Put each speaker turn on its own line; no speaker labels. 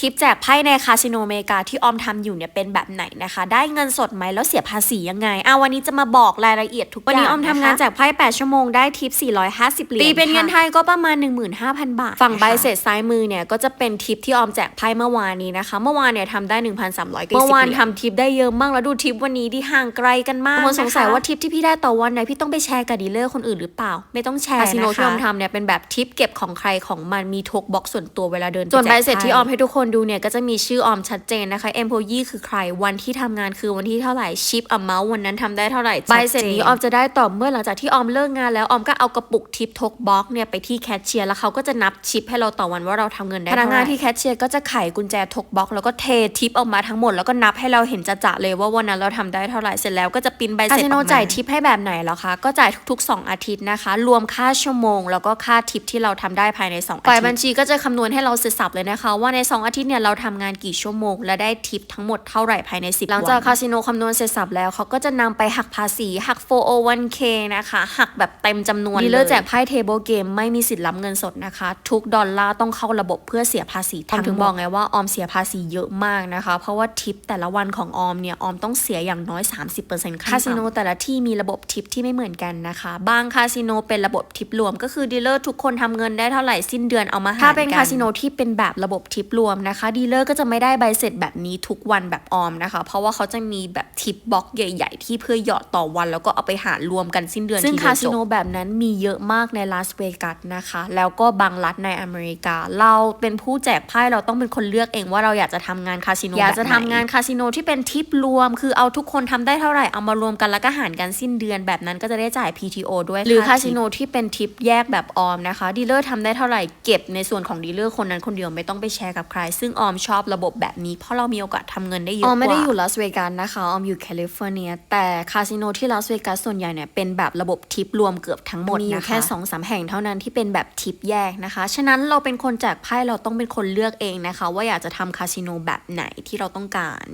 ทิปแจกไพ่ในคาสิโนอเมริกาที่ออมทำอยู่เนี่ยเป็นแบบไหนนะคะ ได้เงินสดไหมแล้วเสียภาษียังไงอะวันนี้จะมาบอกรายละเอียดทุกอย่างวันนี้ออมทำงานแจกไพ่8ชั่วโมงได้ทิป 450เหรียญตีเป็นเงินไทยก็ประมาณ 15,000 บาท ฝั่งใบเสร็จซ้ายมือเนี่ยก็จะเป็นทิปที่ออมแจกไพ่เมื่อวานนี้นะคะ เมื่อวานเนี่ยทำได้ 1,300เมื่อวานทำทิปได้เยอะมากแล้วดูทิปวันนี้ที่ห่างไกลกันมากบางคนสงสัยว่าทิปที่พี่ได้ต่อวันไหนพี่ต้องไปแชร์กับดีลเลอร์คนอื่นหรือเปล่า ไม่ต้องแชร์นะคะคาสิโนที่ออมทำเนี่ยเป็นแบบทิปเก็บของใครของมันมีทกบ็อกส่วนตัวเวลาเดินส่วนใบเสร็จที่ออมให้ทุกคนดูเนี่ยก็จะมีชื่อออมชัดเจนนะคะ employee คือใคร วันที่ทำงานคือวันที่เท่าไหร่ชิป amount วันนั้นทำได้เท่าไหร่ใบเสร็จนี้ออมจะได้ต่อเมื่อหลังจากที่ออมเลิกงานแล้วออมก็เอากระปุกทิปทกบ็อกเนี่ยไปที่แคชเชียร์แล้วเขาก็จะนับชิปให้เราต่อวันว่าเราทำเงินได้พนักงานที่แคชเชียร์ก็จะไขกุญแจทกบ็อกแล้วก็เททิปออกมาทั้งหมดแล้วก็นับให้เราเห็นจะๆเลยว่าวันนั้นเราทำได้เท่าไหร่เสร็จแล้วก็จะปริ้นใบเสร็จออกมาจ่ายทิปให้แบบไหนเหรอคะก็จ่ายทุก ๆ 2 อาทิตย์นะคะ รวมค่าชั่วโมง แล้วก็ค่าทิปที่เราทำได้ภายใน2อาทิตย์ฝ่ายบัญชีก็จะคำนวณให้เราเสร็จสับเลยนะคะว่าใน 2 อาทิตย์เนี่ยเราทำงานกี่ชั่วโมง และได้ทิปทั้งหมดเท่าไหร่ภายใน 10หลังจากคาสิโนคำนวณเสร็จสับแล้วเขาก็จะนำไปหักภาษีหัก 401k นะคะ หักแบบเต็มจำนวนดีลเลอร์แจกไพ่เทเบิลเกมไม่มีสิทธิ์รับเงินสดนะคะ ทุกดอลลาร์ต้องเข้าระบบเพื่อเสียภาษีทั้งถึงบอกไงว่าออมเสียภาษีเยอะมากนะคะ เพราะว่าทิปแต่ละวันของออมเนี่ยออมต้องเสียอย่างน้อย 30%คาสิโนแต่ละที่มีระบบทิปที่ไม่เหมือนกันนะคะบางคาสิโนเป็นระบบทิปรวมก็คือดีลเลอร์ทุกคนทำเงินได้เท่าไหร่สิ้นเดือนเอามาหารกันถ้าเป็นคาสิโนที่เป็นแบบระบบทิปรวมนะคะดีลเลอร์ก็จะไม่ได้ใบเสร็จแบบนี้ทุกวันแบบออมนะคะ เพราะว่าเขาจะมีแบบทิปบล็อกใหญ่ ๆ ที่เพื่อหยอดต่อวัน แล้วก็เอาไปหารรวมกันสิ้นเดือนซึ่งคาสิโนแบบนั้นมีเยอะมากในลาสเวกัสนะคะ แล้วก็บางรัฐในอเมริกา เราเป็นผู้แจกไพ่เราต้องเป็นคนเลือกเองว่าเราอยากจะทำงานคาสิโนอยากจะทำงานคาสิโนที่เป็นทิปรวม คือเอาทุกคนทำได้เท่าไหร่เอามารวมกันแล้วก็หารกันสิ้นเดือนแบบนั้นก็จะได้จ่าย PTO ด้วยหรือคาสิโนที่เป็นทิปแยกแบบออมนะคะดีลเลอร์ทำได้เท่าไหร่เก็บในส่วนของดีลเลอร์คนนั้นคนเดียวไม่ต้องไปแชร์กับใครซึ่งออมชอบระบบแบบนี้เพราะเรามีโอกาสทำเงินได้เยอะกว่าออมไม่ได้อยู่ลาสเวกัสนะคะ ออมอยู่แคลิฟอร์เนีย แต่คาสิโนที่ลาสเวกัสส่วนใหญ่เนี่ยเป็นแบบระบบทิปรวมเกือบทั้งหมดมีอยู่แค่2อสาแห่งเท่านั้นที่เป็นแบบทิปแยกนะคะ ฉะนั้นเราเป็นคนแจกไพ่เราต้องเป็นคนเลือกเองนะคะ ว่าอยากจะทำคาสิโนแบบไหนที่เราต้องการ